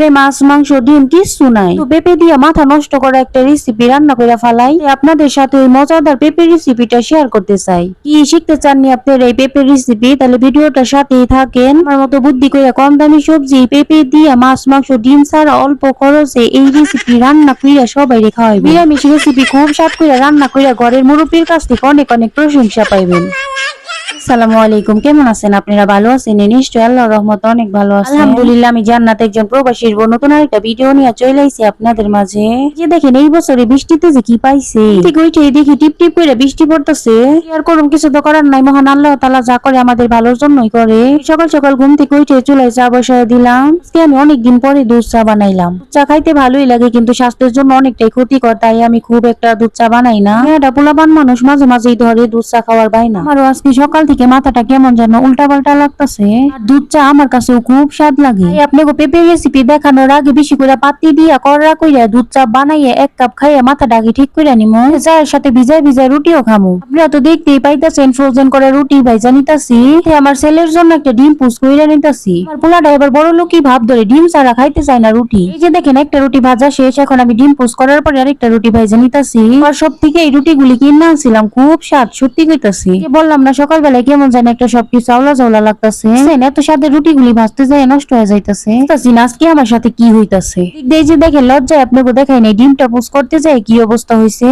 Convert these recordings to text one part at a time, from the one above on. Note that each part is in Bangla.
ঘরে মাছ, মাংস, ডিম কিচ্ছু নাই। তো পেঁপে দিয়ে মাথা নষ্ট করা একটা রেসিপি রান্না করে ফেলাই। আপনাদের সাথে ওই মজাদার পেঁপে রেসিপিটা শেয়ার করতে চাই। কি শিখতে চাননি আপনার এই পেঁপে রেসিপি তাহলে ভিডিওটার সাথেই থাকেন। আমার মতো বুদ্ধি করে কম দামি সবজি, পেঁপে দিয়ে মাছ, মাংস, ডিম ছাড়া অল্প খরচে এই রেসিপি রান্না কইরা সবাই রেখা হয় নিরামিষ রেসিপি খুব স্বাদ করে রান্না কইরা ঘরের মুরব্বীর কাছ থেকে অনেক অনেক প্রশংসা পাইবেন। আসসালামু আলাইকুম। কেমন আছেন আপনারা? ভালো আছেন? নিশ্চয়ই আল্লাহর রহমতে অনেক ভালো আছেন। আলহামদুলিল্লাহ আমি জান্নাত একজন প্রবাসীর বোন নতুন আরেকটা ভিডিও নিয়ে চলে আইছি আপনাদের মাঝে। যে দেখেন এই বছরে বৃষ্টিতে যে কি পাইছে? ঠিক ওইটাই দেখি টিপ টিপ করে বৃষ্টি পড়তেছে। আর করুন কিছু তো করার নাই। মহান আল্লাহ তাআলা যা করে আমাদের ভালোর জন্যই করে। সকাল সকাল ঘুম থেকে উঠে চুলায় চা বসায় দিলাম। আজকে আমি অনেকদিন পরে দুধ চা বানাইলাম। চা খাইতে ভালোই লাগে কিন্তু স্বাস্থ্যের জন্য অনেকটাই ক্ষতিকর। তাই আমি খুব একটা দুধ চা বানাই না। পোলাপান মানুষ মাঝে মাঝেই ধরে দুধ চা খাওয়ার বাইনা আর আজকে সকাল থেকে মাথাটা কেমন যেন উল্টা পাল্টা লাগতেছে দুধ চা আমার কাছেও খুব স্বাদ লাগে। আপনাকে পেঁপে রেসিপি দেখানোর আগে বেশি করে পাতি দিয়া কররা কইরা দুধ চা বানাইয়া এক কাপ খাইয়া মাথাটা আগে ঠিক করে নিমো। চায়ের সাথে ভিজায় ভিজায় রুটিও খামু। আপনারা তো দেখতেই পাইতাছেন, ফ্রোজেন করা রুটি ভাইজা নিতাছি। আমার ছেলের জন্য একটা ডিম পুষ কইরা নিতাছি। পোলাটা এবার বড় লোকই ভাব ধরে ডিম ছাড়া খাইতে চায় না রুটি। এই যে দেখেন, একটা রুটি ভাজা শেষ। এখন আমি ডিম পুষ করার পরে আরেকটা রুটি ভাইজা নিতাছি। আর সব থেকে এই রুটিগুলি কিনে আনছিলাম, খুব স্বাদ, সত্যি কইতাছি। বললাম না সকালবেলায় কেমন জানি একটা সবকিছু চাওলা চাওলা লাগতাছে এত স্বাদের রুটিগুলি ভাজতে যায় নষ্ট হয়ে যাইতাছে। আজকে আমার সাথে কি হইতাছে? দিয়ে যে দেখেন লজ্জায় আপনাকে দেখাই নাই ডিমটা পুষ করতে যায় কি অবস্থা হয়েছে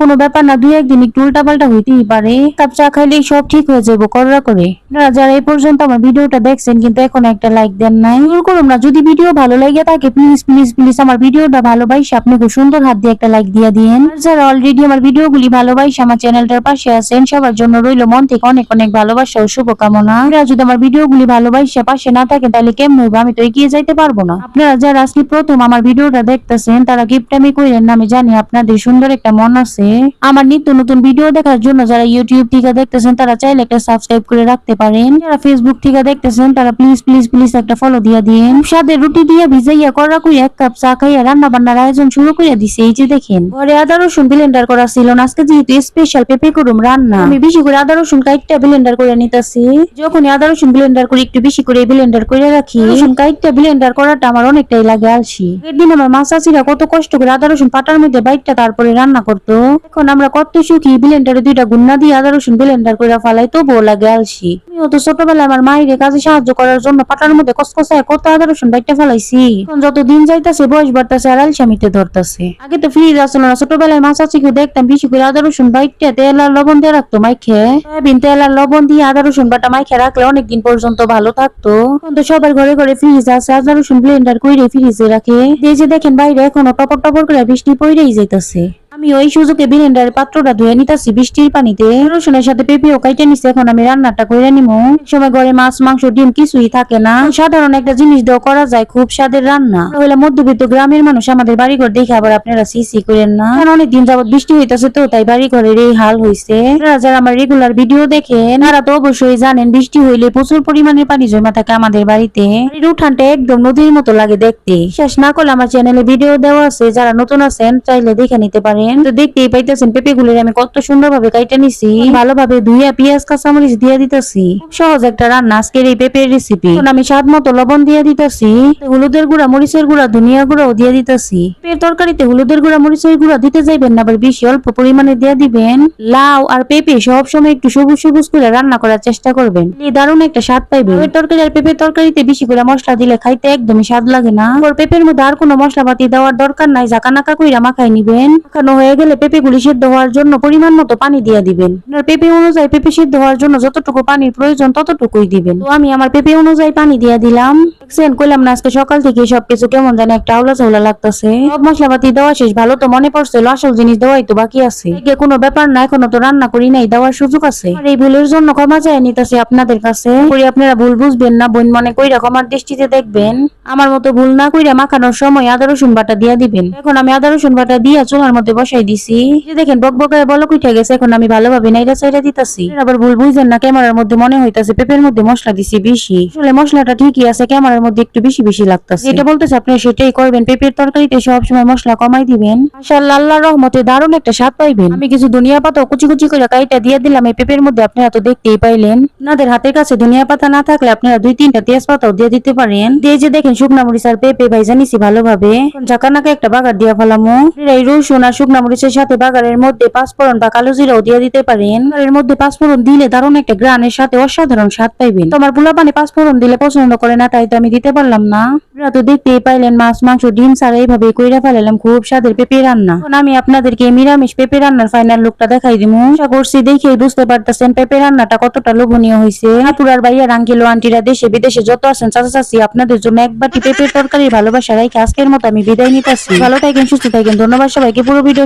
কোনো ব্যাপার না দুই একদিন একটু উল্টা পাল্টা হইতেই পারে। কাপ চা খাইলেই সব ঠিক হয়ে যাব কররা করে। আপনারা যারা এই পর্যন্ত আমার ভিডিওটা দেখছেন কিন্তু এখন একটা লাইক দেন নাই। ভুল করুন না যদি ভিডিও ভালো লাগে থাকে প্লিজ প্লিজ প্লিজ আমার ভিডিওটা ভালোবাসে আপনি খুব সুন্দর হাত দিয়ে একটা লাইক দিয়ে দিন যারা অলরেডি আমার ভিডিওগুলি ভালোবাসে আমার চ্যানেলটার পাশে আছেন সবার জন্য রইল মন থেকে অনেক অনেক ভালোবাসা ও শুভকামনা। আপনারা যদি আমার ভিডিওগুলি ভালোবাসে, পাশে না থাকেন, তাহলে কেমন হইব? আমি তো এগিয়ে যাইতে পারব না। আপনারা যারা আজকে প্রথম আমার ভিডিওটা দেখতেছেন, তারা গিফট আমি কইলেন না, আমি জানি আপনাদের সুন্দর একটা মন আছে। আমার নিত্য নতুন ভিডিও দেখার জন্য যারা ইউটিউব থেকে দেখতেছেন, তারা চাইলে একটা সাবস্ক্রাইব করে রাখতে পারেন। যারা ফেসবুক থেকে দেখতেছেন, তারা প্লিজ প্লিজ প্লিজ একটা ফলো দিয়ে দিন সাদের রুটি দিয়ে ভিজাইয়া করা কই এক কাপ চা খাইয়া রান্না বান্নার আয়োজন শুরু করে দিছে। এই যে দেখেন, ঘরে আদা রসুন ব্লেন্ডার করা ছিল না। আজকে যেহেতু স্পেশাল পেঁপে করুম রান্না, আমি বেশি করে আদা রসুন কাইটটা ব্লেন্ডার করে নিতেছি। যখন আদা রসুন ব্লেন্ডার করে একটু বেশি করে ব্লেন্ডার করে রাখি। রসুন কাইটটা ব্লেন্ডার করাটা আমার অনেকটাই লাগে আলসি। একদিন আমার মা চাচিরা কত কষ্ট করে আদা রসুন পাটার মধ্যে বাইটটা তারপরে রান্না করতো। এখন আমরা কত সুখী ব্লেন্ডারে দুইটা গুন্না দিয়ে আদা রসুন ব্লেন্ডার করে ফালাই তবুও লাগে আলসি। আমিও তো ছোটবেলায় আমার মায়ের কাজে সাহায্য করার জন্য পাটার মধ্যে কসকসায় কত আদা রসুন বাইটটা ফেলাইছি। এখন যত দিন যাইতাছে বয়স বাড়তাছে আর আলসামিতে ধরতাছে। আগে তো ফ্রিজ আসলো না ছোটবেলায় মা দেখতাম বেশি করে আদা রসুন বাইটটা তেল আর লবণ দিয়ে রাখতো মাইখে। সয়াবিন তেল আর লবণ আদা রসুন বাটা মাইখে রাখলে অনেকদিন পর্যন্ত ভালো থাকতো। এখন তো সবার ঘরে ঘরে ফ্রিজ আছে, আদা রসুন ব্লেন্ডার করে ফ্রিজে রাখে। যে দেখেন বাইরে এখনও টপর টপর করে বৃষ্টি পড়েই যাইতাছে। আমি ওই সুযোগে ব্লেন্ডারের পাত্রটা ধুয়ে নিতাছি বৃষ্টির পানিতে। রসুনের সাথে পেঁপেও কাইটে নিছে, এখন আমি রান্নাটা করে নিমু। সময় ঘরে মাছ, মাংস, ডিম কিছুই থাকে না। সাধারণ একটা জিনিস দিয়েও করা যায়, খুব স্বাদের রান্না। হইলে মধ্যবিত্ত গ্রামের মানুষ আমাদের বাড়িঘর দেখে আবার আপনারা সিসি করেন না। কারণ অনেকদিন যাবত বৃষ্টি হইতাছে তো, তাই বাড়ি ঘরের এই হাল হইছে। যারা আমার রেগুলার ভিডিও দেখেন, তারা তো অবশ্যই জানেন বৃষ্টি হইলে প্রচুর পরিমাণে পানি জমা থাকে আমাদের বাড়িতে। উঠানটা একদম নদীর মতো লাগে দেখতে। শেষ না করলে আমার চ্যানেলে ভিডিও দেওয়া আছে, যারা নতুন আছেন, চাইলে দেখে নিতে পারেন। তো দেখতেই পাইতেছেন পেঁপে গুলির আমি কত সুন্দর ভাবে কাইটা নিছি। ভালোভাবে ধুইয়া পেঁয়াজ কাঁচামরিচ দিয়ে দিতেছি। সহজ একটা রান্না আজকের এই পেঁপের রেসিপি আমি স্বাদ মতো লবণ দিয়ে দিতেছি। হলুদের গুঁড়া মরিচের গুঁড়া ধনিয়া গুঁড়াও দিয়ে দিতেছি। পেঁপের তরকারিতে হলুদের গুঁড়া মরিচের গুঁড়া দিতে যাইবেন না আবার বেশি অল্প পরিমাণে দিয়ে দিবেন। লাউ আর পেঁপে সব সময় একটু সবুজ সবুজ করে রান্না করার চেষ্টা করবেন। এই দারুণ একটা স্বাদ পাইবে পেঁপের তরকারি আর পেঁপের তরকারিতে বেশি করে মশলা দিলে খাইতে একদমই স্বাদ লাগে না। পেঁপের মধ্যে আর কোনো মশলাপাতি দেওয়ার দরকার নাই জাকা নাকা কইরা মাখাই নিবেন। মাখানো হয়ে গেলে পেঁপে গুলি সিদ্ধ হওয়ার জন্য পরিমাণ মতো পানি দিয়ে দিবেন। আপনার পেঁপে অনুযায়ী পেঁপে সিদ্ধ হওয়ার জন্য যতটুকু পানির প্রয়োজন ততটুকুই দিবেন। তো আমি আমার পেঁপে অনুযায়ী পানি দিয়ে দিলাম। দেখছেন, কইলাম না আজকে সকাল থেকে সবকিছু কেমন জানি একটা আউলা চাউলা লাগতেছে। সব মশলাপাতি দেওয়া শেষ, ভালো তো মনে পড়ছিল আসল জিনিস দেওয়াই তো বাকি আছে। কোনো ব্যাপার না, এখনও তো রান্না করি নাই, দেওয়ার সুযোগ আছে। আর এই ভুলের জন্য ক্ষমা চাই নিতেছি আপনাদের কাছে। করি আপনারা ভুল বুঝবেন না, বোন মনে কইরা ক্ষমার দৃষ্টিতে দেখবেন। আমার মতো ভুল না কইরা মাখানোর সময় আদা রসুন বাটা দিয়া দিবেন। এখন আমি আদা রসুন বাটা দিয়া চুলার মধ্যে বসাই দিছি। দেখেন বক বকায় বলক উঠে গেছে, এখন আমি ভালোভাবে নাইরা চাইরা দিতাছি। আবার ভুল বুঝেন না, ক্যামেরার মধ্যে মনে হইতাছে পেঁপের মধ্যে মশলা দিছি বেশি। আসলে মশলাটা ঠিকই আছে, ক্যামেরার মধ্যে একটু বেশি বেশি লাগতাছে। এটা বলতেছে আপনি সেটাই করবেন, পেঁপের তরকারিতে সব সময় মশলা কমাই দিবেন। মাশাআল্লাহ, আল্লাহর রহমতে দারুণ একটা স্বাদ পাইবেন। আমি কিছু ধনিয়া পাতা কুচি কুচি করে কাইটা দিয়ে দিলাম, এই পেঁপের মধ্যে আপনারা তো দেখতেই পাইলেন। আপনাদের হাতের কাছে ধনিয়া পাতা না থাকলে আপনারা দুই তিনটা তেজপাতাও দিয়ে দিতে পারেন। দিয়ে যে দেখেন শুকনা মরিচ আর পেঁপে ভাই জানিছি ভালোভাবে। ঝাঁকানাকে একটা বাগার দিয়া ফেলামো। এই রসুন আর শুকনা মরিচের সাথে বাগারের মধ্যে পাঁচফোড়ন বা কালো জিরাও দিয়ে দিতে পারেন। এর মধ্যে পাঁচফোড়ন দিলে দারুণ একটা গ্রানের সাথে অসাধারণ স্বাদ পাইবেন। তোমার পোলা পানি পাঁচফোড়ন দিলে পছন্দ করে না, তাই তো আমি দিতে পারলাম না। আপনারা তো দেখতেই পাইলেন, মাছ, মাংস, ডিম ছাড়া এইভাবে কইরা ফেলালাম খুব স্বাদের পেঁপে রান্না। এখন আমি আপনাদেরকে নিরামিষ পেঁপে রান্নার ফাইনাল লুকটা দেখাই দিমু। আশা করছি দেখেই বুঝতে পারতেছেন পেঁপে রান্নাটা কতটা লোভনীয় হয়েছে আপুরার ভাইয়ার আঙ্কেল আন্টিরা দেশে বিদেশে যত আছেন, চাচা চাচি, আপনাদের জন্য এক বাটি পেঁপের তরকারি ভালোবাসা রাখি আজকের মতো আমি বিদায় নিতেছি। ভালো থাকেন, সুস্থ থাকেন, ধন্যবাদ সবাইকে। পুরো ভিডিওর